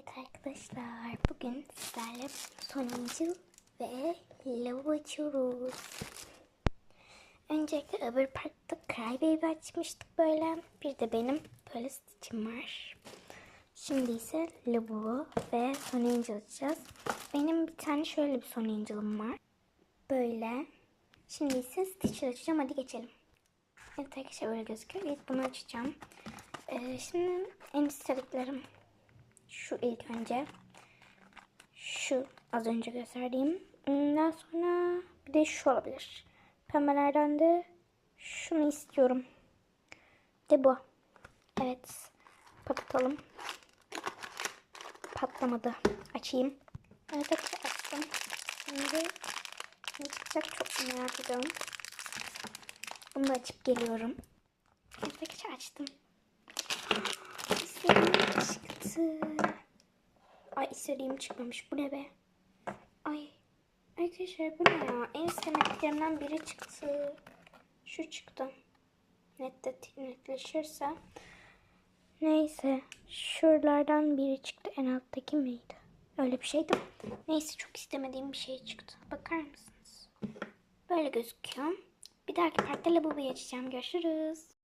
Evet arkadaşlar bugün sizlerle sonuncu ve lavabo açıyoruz. Öncelikle öbür parkta Crybaby açmıştık böyle. Bir de benim böyle stitch'im var. Şimdi ise lavabo ve Son Angel açacağız. Benim bir tane şöyle bir Son Angel'ım var. Böyle. Şimdi ise Stitch açacağım. Hadi geçelim. Evet arkadaşlar böyle gözüküyor. İlk bunu açacağım. Ee, şimdi en istediklerim şu ilk önce. Şu az önce gösterdiğim. Ondan sonra bir de şu olabilir. Pembelerden de şunu istiyorum. De bu. Evet. Patlatalım. Patlamadı. Açayım. Evet açtım. Şimdi ne çıkacak çok merak ediyorum. Bunu da açıp geliyorum. Evet açtım. İstediğim çıktı. Ay istediğim çıkmamış. Bu ne be? Ay. Arkadaşlar bu ne ya? En sevmediklerimden biri çıktı. Şu çıktı. Nette, netleşirse. Neyse. Şuralardan biri çıktı. En alttaki miydi? Öyle bir şeydi. Neyse çok istemediğim bir şey çıktı. Bakar mısınız? Böyle gözüküyor. Bir dahaki parkta lavaboyu açacağım. Görüşürüz.